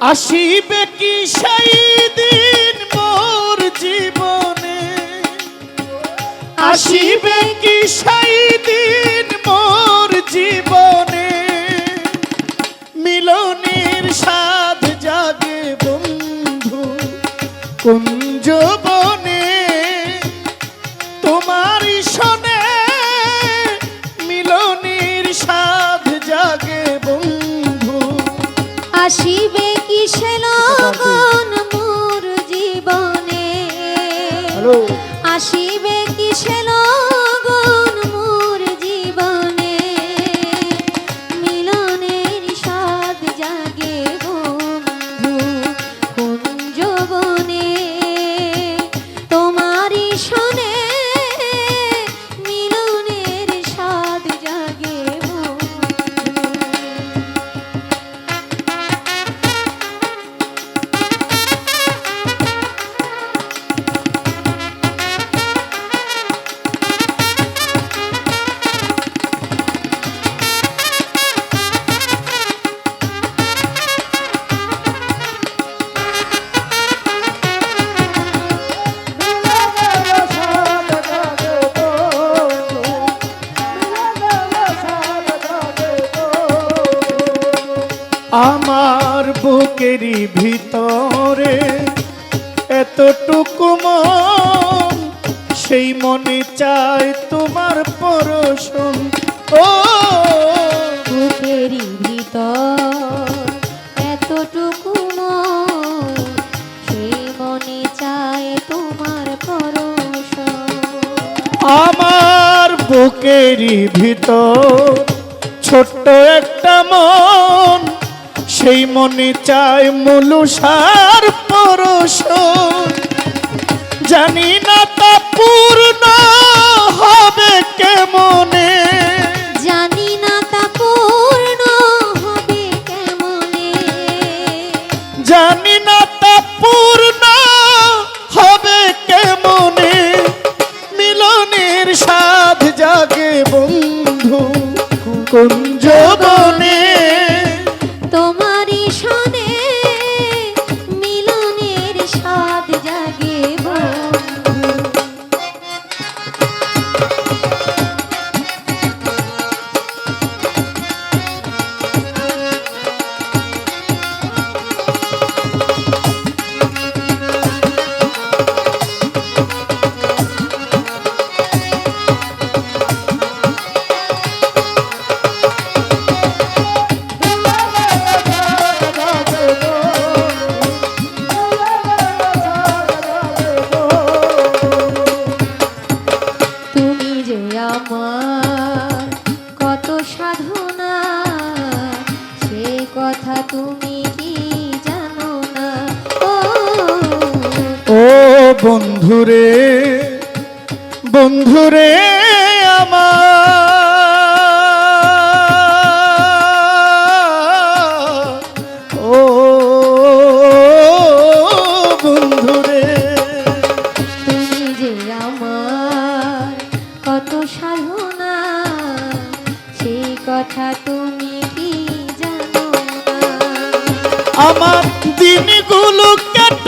আসিবে কি সেই দিন মোর জীবনে? আসিবে কি সেই আসিবে কি সে আমার বুকেরই ভিতরে এতটুকু মন সেই মনে চাই তোমার পরশন। ও বুকেরই ভিতর এতটুকু মন সেই মনে চায় তোমার পরশ আমার বুকেরই ভিতর ছোট্ট একটা মন সেই মনে চায় মুলুসার পরশ জানি না তা পূর্ণ হবে কেমনে? বন্ধুরে বন্ধুরে আমার। ও বন্ধুরে। তুমি যে আমার কত সাধনা সেই কথা তুমি কি জানো আমার দিনগুলো কেটে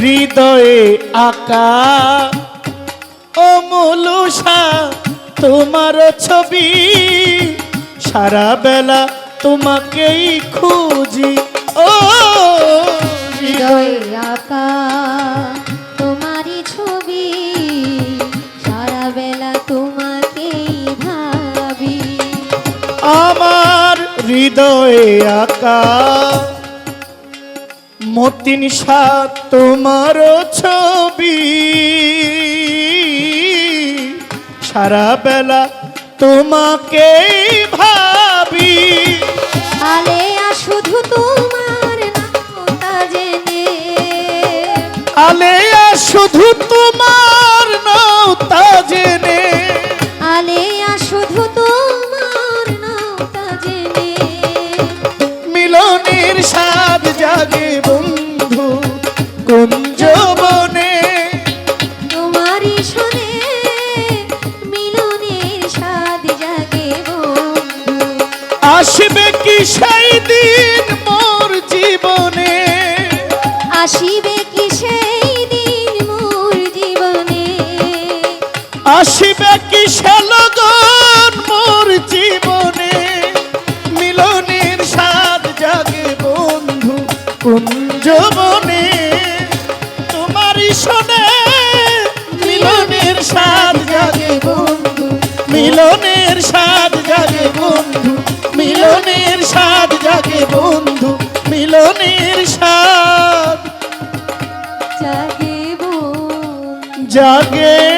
হৃদয়ে আঁকা। অমূলুষা তোমার ছবি সারা বেলা তোমাকেই খুঁজি। ও হৃদয় হৃদয়ে আঁকা। তোমারই ছবি সারা বেলা তোমাকেই ভাবি। আমার হৃদয়ে আঁকা। মতিন সাত তোমার ছবি। সারা বেলা তোমাকে ভাবি। আলে শুধু তোমার নামটা জেনে। আলে শুধু তোমার আসিবে কি সেই দিন মোর জীবনে? আসবে কি সে লগন মোর জীবনে? মিলনের স্বাদ জাগে বন্ধু কুঞ্জবনে। তোমারই শোনে মিলনের স্বাদ জাগে বন্ধু, মিলনের স্বাদ জাগে বন্ধু, মিলনের স্বাদ জাগে বন্ধু, মিলনের স্বাদ। জাগে